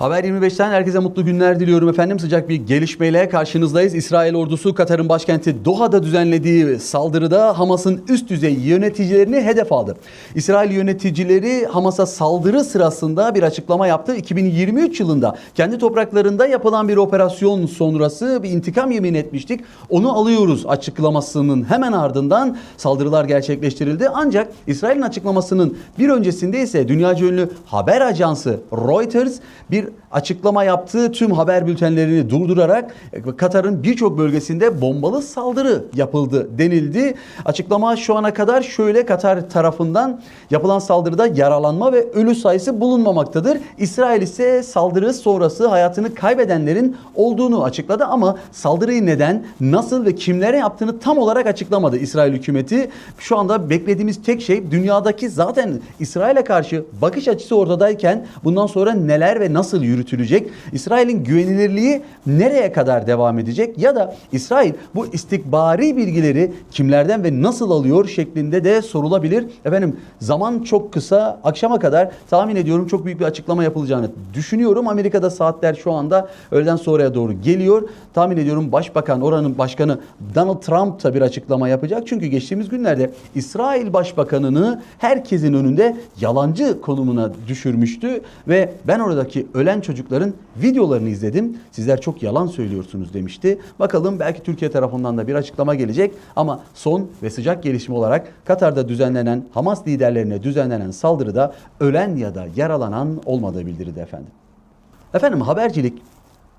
Haber 25'ten herkese mutlu günler diliyorum efendim. Sıcak bir gelişmeyle karşınızdayız. İsrail ordusu Katar'ın başkenti Doha'da düzenlediği saldırıda Hamas'ın üst düzey yöneticilerini hedef aldı. İsrail yöneticileri Hamas'a saldırı sırasında bir açıklama yaptı. 2023 yılında kendi topraklarında yapılan bir operasyon sonrası bir intikam yemin etmiştik. Onu alıyoruz açıklamasının hemen ardından saldırılar gerçekleştirildi. Ancak İsrail'in açıklamasının bir öncesinde ise dünyaca ünlü haber ajansı Reuters bir açıklama yaptı. Tüm haber bültenlerini durdurarak e, Katar'ın birçok bölgesinde bombalı saldırı yapıldı denildi. Açıklama şu ana kadar şöyle Katar tarafından yapılan saldırıda yaralanma ve ölü sayısı bulunmamaktadır. İsrail ise saldırı sonrası hayatını kaybedenlerin olduğunu açıkladı ama saldırıyı neden, nasıl ve kimlere yaptığını tam olarak açıklamadı İsrail hükümeti. Şu anda beklediğimiz tek şey dünyadaki zaten İsrail'e karşı bakış açısı ortadayken bundan sonra neler ve nasıl yürütülecek? İsrail'in güvenilirliği nereye kadar devam edecek? Ya da İsrail bu istikbari bilgileri kimlerden ve nasıl alıyor şeklinde de sorulabilir. Efendim zaman çok kısa. Akşama kadar tahmin ediyorum çok büyük bir açıklama yapılacağını düşünüyorum. Amerika'da saatler şu anda öğleden sonraya doğru geliyor. Tahmin ediyorum Başbakan, oranın başkanı Donald Trump da bir açıklama yapacak. Çünkü geçtiğimiz günlerde İsrail Başbakanını herkesin önünde yalancı konumuna düşürmüştü ve ben oradaki ölen çocukların videolarını izledim. Sizler çok yalan söylüyorsunuz demişti. Bakalım belki Türkiye tarafından da bir açıklama gelecek ama son ve sıcak gelişme olarak Katar'da düzenlenen Hamas liderlerine düzenlenen saldırıda ölen ya da yaralanan olmadığı bildirildi efendim. Efendim habercilik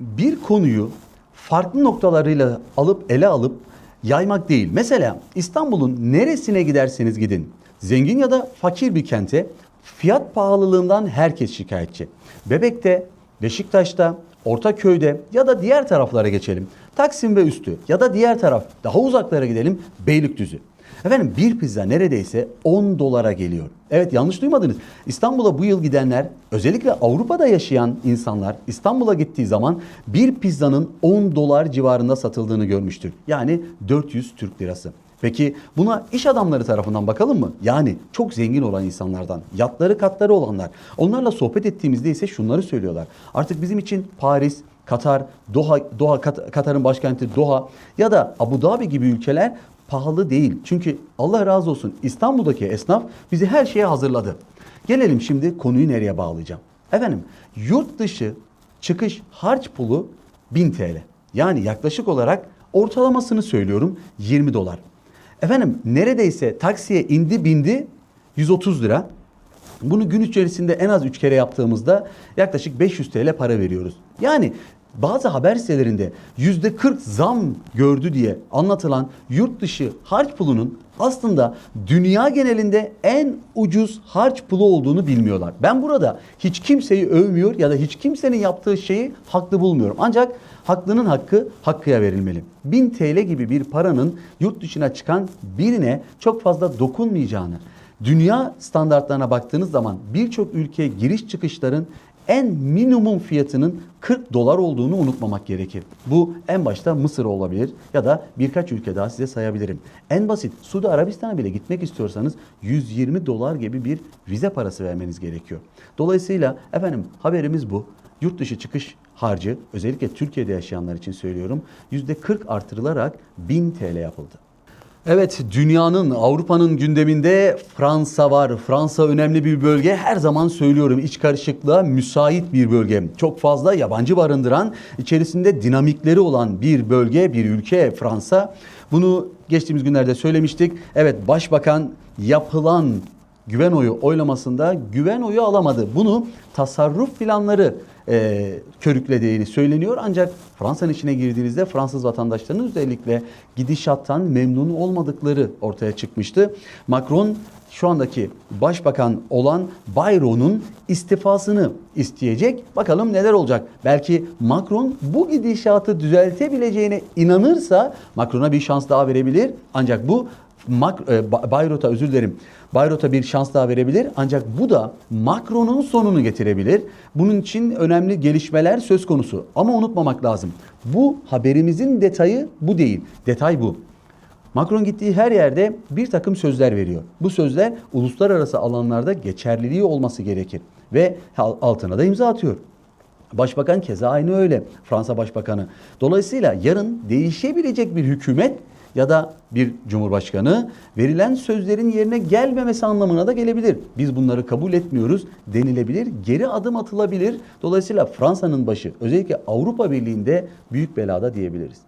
bir konuyu farklı noktalarıyla alıp ele alıp yaymak değil. Mesela İstanbul'un neresine giderseniz gidin, zengin ya da fakir bir kente fiyat pahalılığından herkes şikayetçi. Bebek'te, Beşiktaş'ta, Ortaköy'de ya da diğer taraflara geçelim. Taksim ve üstü ya da diğer taraf daha uzaklara gidelim Beylikdüzü. Efendim bir pizza neredeyse 10 dolara geliyor. Evet yanlış duymadınız. İstanbul'a bu yıl gidenler özellikle Avrupa'da yaşayan insanlar İstanbul'a gittiği zaman bir pizzanın 10 dolar civarında satıldığını görmüştür. Yani 400 Türk lirası. Peki buna iş adamları tarafından bakalım mı? Yani çok zengin olan insanlardan, yatları katları olanlar. Onlarla sohbet ettiğimizde ise şunları söylüyorlar. Artık bizim için Paris, Katar, Doha, Doha Kat- Katar'ın başkenti Doha ya da Abu Dhabi gibi ülkeler pahalı değil. Çünkü Allah razı olsun İstanbul'daki esnaf bizi her şeye hazırladı. Gelelim şimdi konuyu nereye bağlayacağım. Efendim yurt dışı çıkış harç pulu 1000 TL. Yani yaklaşık olarak ortalamasını söylüyorum 20 dolar. Efendim neredeyse taksiye indi bindi 130 lira. Bunu gün içerisinde en az 3 kere yaptığımızda yaklaşık 500 TL para veriyoruz. Yani bazı haber sitelerinde %40 zam gördü diye anlatılan yurt dışı harç pulunun aslında dünya genelinde en ucuz harç pulu olduğunu bilmiyorlar. Ben burada hiç kimseyi övmüyor ya da hiç kimsenin yaptığı şeyi haklı bulmuyorum. Ancak haklının hakkı hakkıya verilmeli. 1000 TL gibi bir paranın yurt dışına çıkan birine çok fazla dokunmayacağını, dünya standartlarına baktığınız zaman birçok ülkeye giriş çıkışların en minimum fiyatının 40 dolar olduğunu unutmamak gerekir. Bu en başta Mısır olabilir ya da birkaç ülke daha size sayabilirim. En basit Suudi Arabistan'a bile gitmek istiyorsanız 120 dolar gibi bir vize parası vermeniz gerekiyor. Dolayısıyla efendim haberimiz bu. Yurt dışı çıkış harcı özellikle Türkiye'de yaşayanlar için söylüyorum %40 artırılarak 1000 TL yapıldı. Evet dünyanın Avrupa'nın gündeminde Fransa var. Fransa önemli bir bölge. Her zaman söylüyorum iç karışıklığa müsait bir bölge. Çok fazla yabancı barındıran, içerisinde dinamikleri olan bir bölge, bir ülke Fransa. Bunu geçtiğimiz günlerde söylemiştik. Evet başbakan yapılan güven oyu oylamasında güven oyu alamadı. Bunu tasarruf planları e, körüklediğini söyleniyor. Ancak Fransa'nın içine girdiğinizde Fransız vatandaşlarının özellikle gidişattan memnun olmadıkları ortaya çıkmıştı. Macron şu andaki başbakan olan Bayron'un istifasını isteyecek. Bakalım neler olacak. Belki Macron bu gidişatı düzeltebileceğine inanırsa Macron'a bir şans daha verebilir. Ancak bu Mak- e, özür dilerim. Bayrot'a bir şans daha verebilir. Ancak bu da Macron'un sonunu getirebilir. Bunun için önemli gelişmeler söz konusu. Ama unutmamak lazım. Bu haberimizin detayı bu değil. Detay bu. Macron gittiği her yerde bir takım sözler veriyor. Bu sözler uluslararası alanlarda geçerliliği olması gerekir. Ve altına da imza atıyor. Başbakan keza aynı öyle. Fransa Başbakanı. Dolayısıyla yarın değişebilecek bir hükümet ya da bir cumhurbaşkanı verilen sözlerin yerine gelmemesi anlamına da gelebilir. Biz bunları kabul etmiyoruz denilebilir. Geri adım atılabilir. Dolayısıyla Fransa'nın başı özellikle Avrupa Birliği'nde büyük belada diyebiliriz.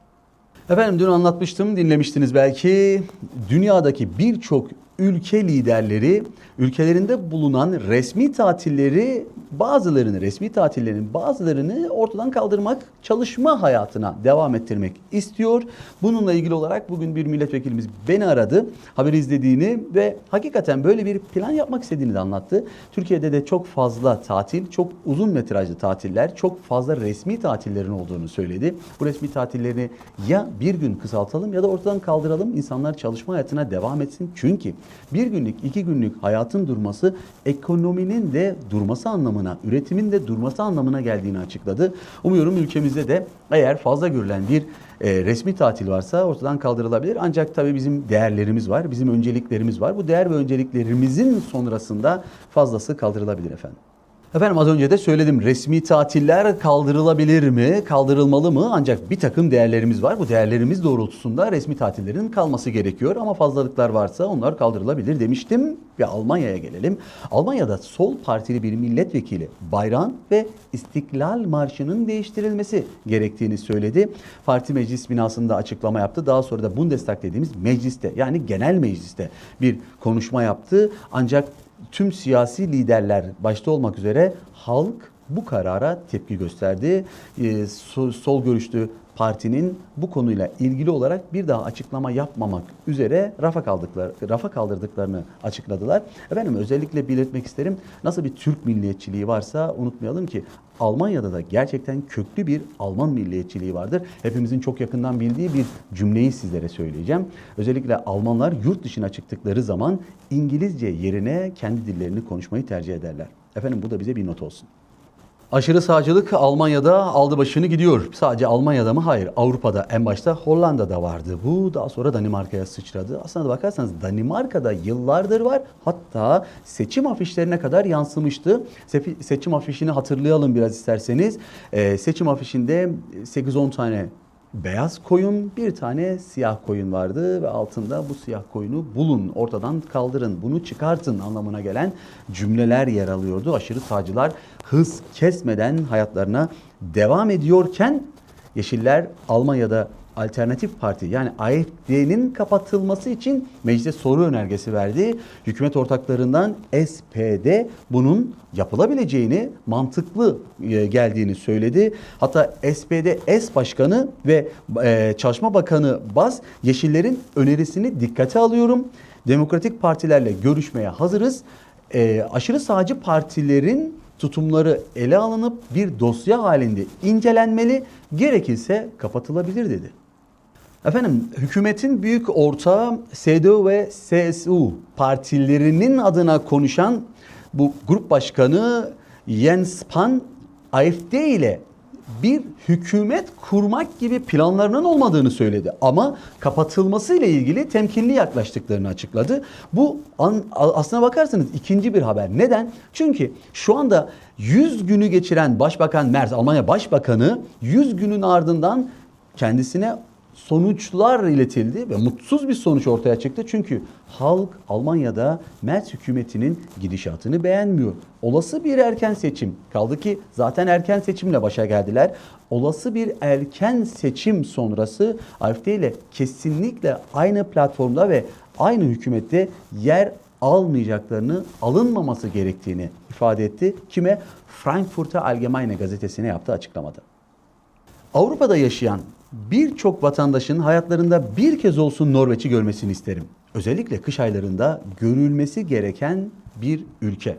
Efendim dün anlatmıştım, dinlemiştiniz belki. Dünyadaki birçok ülke liderleri ülkelerinde bulunan resmi tatilleri bazılarını resmi tatillerinin bazılarını ortadan kaldırmak, çalışma hayatına devam ettirmek istiyor. Bununla ilgili olarak bugün bir milletvekilimiz beni aradı. Haberi izlediğini ve hakikaten böyle bir plan yapmak istediğini de anlattı. Türkiye'de de çok fazla tatil, çok uzun metrajlı tatiller, çok fazla resmi tatillerin olduğunu söyledi. Bu resmi tatilleri ya bir gün kısaltalım ya da ortadan kaldıralım. İnsanlar çalışma hayatına devam etsin. Çünkü bir günlük, iki günlük hayatın durması ekonominin de durması anlamına, üretimin de durması anlamına geldiğini açıkladı. Umuyorum ülkemizde de eğer fazla görülen bir e, resmi tatil varsa ortadan kaldırılabilir. Ancak tabii bizim değerlerimiz var, bizim önceliklerimiz var. Bu değer ve önceliklerimizin sonrasında fazlası kaldırılabilir efendim. Efendim az önce de söyledim resmi tatiller kaldırılabilir mi, kaldırılmalı mı? Ancak bir takım değerlerimiz var. Bu değerlerimiz doğrultusunda resmi tatillerin kalması gerekiyor. Ama fazlalıklar varsa onlar kaldırılabilir demiştim. Ve Almanya'ya gelelim. Almanya'da sol partili bir milletvekili bayrağın ve İstiklal Marşı'nın değiştirilmesi gerektiğini söyledi. Parti meclis binasında açıklama yaptı. Daha sonra da Bundestag dediğimiz mecliste yani genel mecliste bir konuşma yaptı. Ancak tüm siyasi liderler başta olmak üzere halk bu karara tepki gösterdi. Ee, sol, sol görüşlü partinin bu konuyla ilgili olarak bir daha açıklama yapmamak üzere rafa kaldıkları rafa kaldırdıklarını açıkladılar. Efendim özellikle belirtmek isterim. Nasıl bir Türk milliyetçiliği varsa unutmayalım ki Almanya'da da gerçekten köklü bir Alman milliyetçiliği vardır. Hepimizin çok yakından bildiği bir cümleyi sizlere söyleyeceğim. Özellikle Almanlar yurt dışına çıktıkları zaman İngilizce yerine kendi dillerini konuşmayı tercih ederler. Efendim bu da bize bir not olsun. Aşırı sağcılık Almanya'da aldı başını gidiyor. Sadece Almanya'da mı? Hayır. Avrupa'da en başta Hollanda'da vardı. Bu daha sonra Danimarka'ya sıçradı. Aslında bakarsanız Danimarka'da yıllardır var. Hatta seçim afişlerine kadar yansımıştı. Se- seçim afişini hatırlayalım biraz isterseniz. Ee, seçim afişinde 8-10 tane beyaz koyun, bir tane siyah koyun vardı ve altında bu siyah koyunu bulun, ortadan kaldırın, bunu çıkartın anlamına gelen cümleler yer alıyordu. Aşırı sağcılar hız kesmeden hayatlarına devam ediyorken Yeşiller Almanya'da Alternatif Parti yani AFD'nin kapatılması için meclise soru önergesi verdi. Hükümet ortaklarından SPD bunun yapılabileceğini, mantıklı e, geldiğini söyledi. Hatta SPD S Başkanı ve e, Çalışma Bakanı Baz Yeşillerin önerisini dikkate alıyorum. Demokratik partilerle görüşmeye hazırız. E, aşırı sağcı partilerin tutumları ele alınıp bir dosya halinde incelenmeli, gerekirse kapatılabilir dedi. Efendim hükümetin büyük ortağı CDU ve CSU partilerinin adına konuşan bu grup başkanı Jens Spahn AFD ile bir hükümet kurmak gibi planlarının olmadığını söyledi. Ama kapatılması ile ilgili temkinli yaklaştıklarını açıkladı. Bu an, aslına bakarsanız ikinci bir haber. Neden? Çünkü şu anda 100 günü geçiren Başbakan Merz, Almanya Başbakanı 100 günün ardından kendisine sonuçlar iletildi ve mutsuz bir sonuç ortaya çıktı. Çünkü halk Almanya'da Merz hükümetinin gidişatını beğenmiyor. Olası bir erken seçim kaldı ki zaten erken seçimle başa geldiler. Olası bir erken seçim sonrası AfD ile kesinlikle aynı platformda ve aynı hükümette yer almayacaklarını, alınmaması gerektiğini ifade etti. Kime? Frankfurter Allgemeine gazetesine yaptığı açıklamada. Avrupa'da yaşayan birçok vatandaşın hayatlarında bir kez olsun Norveç'i görmesini isterim. Özellikle kış aylarında görülmesi gereken bir ülke.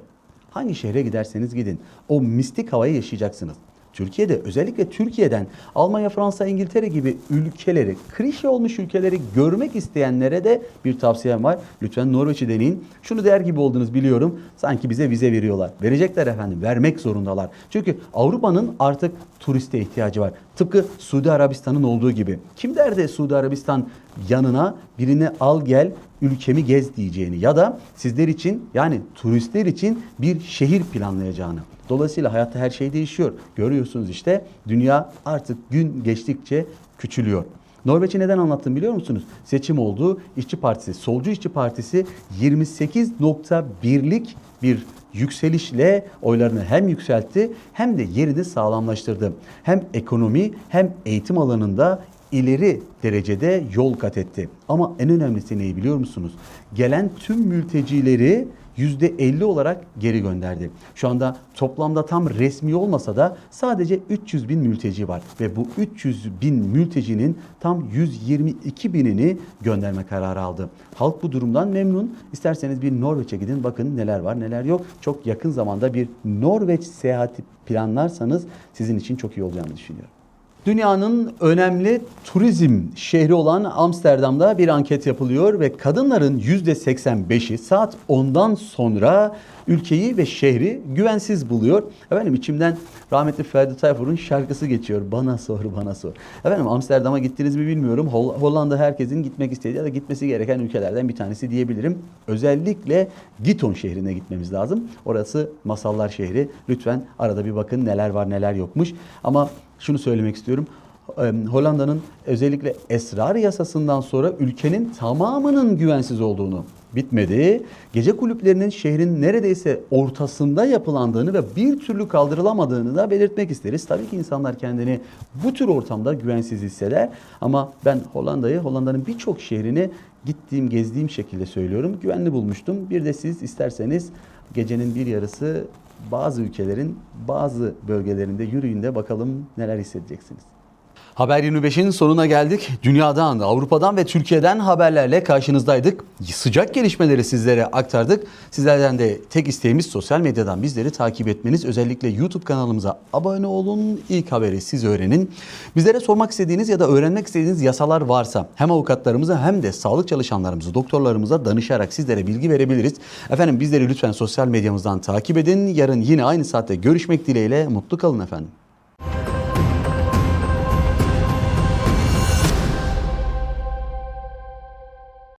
Hangi şehre giderseniz gidin o mistik havayı yaşayacaksınız. Türkiye'de özellikle Türkiye'den Almanya, Fransa, İngiltere gibi ülkeleri, klişe olmuş ülkeleri görmek isteyenlere de bir tavsiyem var. Lütfen Norveç'i deneyin. Şunu der gibi oldunuz biliyorum. Sanki bize vize veriyorlar. Verecekler efendim. Vermek zorundalar. Çünkü Avrupa'nın artık turiste ihtiyacı var. Tıpkı Suudi Arabistan'ın olduğu gibi. Kim derdi Suudi Arabistan yanına birini al gel ülkemi gez diyeceğini ya da sizler için yani turistler için bir şehir planlayacağını. Dolayısıyla hayatta her şey değişiyor. Görüyorsunuz işte dünya artık gün geçtikçe küçülüyor. Norveç'i neden anlattım biliyor musunuz? Seçim oldu. İşçi Partisi, Solcu İşçi Partisi 28.1'lik bir yükselişle oylarını hem yükseltti hem de yerini sağlamlaştırdı. Hem ekonomi hem eğitim alanında ileri derecede yol kat etti. Ama en önemlisi neyi biliyor musunuz? Gelen tüm mültecileri %50 olarak geri gönderdi. Şu anda toplamda tam resmi olmasa da sadece 300 bin mülteci var. Ve bu 300 bin mültecinin tam 122 binini gönderme kararı aldı. Halk bu durumdan memnun. İsterseniz bir Norveç'e gidin bakın neler var neler yok. Çok yakın zamanda bir Norveç seyahati planlarsanız sizin için çok iyi olacağını düşünüyorum. Dünyanın önemli turizm şehri olan Amsterdam'da bir anket yapılıyor ve kadınların %85'i saat 10'dan sonra ülkeyi ve şehri güvensiz buluyor. Efendim içimden rahmetli Ferdi Tayfur'un şarkısı geçiyor. Bana sor, bana sor. Efendim Amsterdam'a gittiniz mi bilmiyorum. Hol- Hollanda herkesin gitmek istediği ya da gitmesi gereken ülkelerden bir tanesi diyebilirim. Özellikle Giton şehrine gitmemiz lazım. Orası masallar şehri. Lütfen arada bir bakın neler var neler yokmuş. Ama şunu söylemek istiyorum. Hollanda'nın özellikle esrar yasasından sonra ülkenin tamamının güvensiz olduğunu bitmedi. Gece kulüplerinin şehrin neredeyse ortasında yapılandığını ve bir türlü kaldırılamadığını da belirtmek isteriz. Tabii ki insanlar kendini bu tür ortamda güvensiz hisseder ama ben Hollanda'yı, Hollanda'nın birçok şehrini gittiğim, gezdiğim şekilde söylüyorum. Güvenli bulmuştum. Bir de siz isterseniz gecenin bir yarısı bazı ülkelerin bazı bölgelerinde yürüyün de bakalım neler hissedeceksiniz. Haber 25'in sonuna geldik. Dünyadan, Avrupa'dan ve Türkiye'den haberlerle karşınızdaydık. Sıcak gelişmeleri sizlere aktardık. Sizlerden de tek isteğimiz sosyal medyadan bizleri takip etmeniz. Özellikle YouTube kanalımıza abone olun. İlk haberi siz öğrenin. Bizlere sormak istediğiniz ya da öğrenmek istediğiniz yasalar varsa hem avukatlarımıza hem de sağlık çalışanlarımıza, doktorlarımıza danışarak sizlere bilgi verebiliriz. Efendim bizleri lütfen sosyal medyamızdan takip edin. Yarın yine aynı saatte görüşmek dileğiyle mutlu kalın efendim.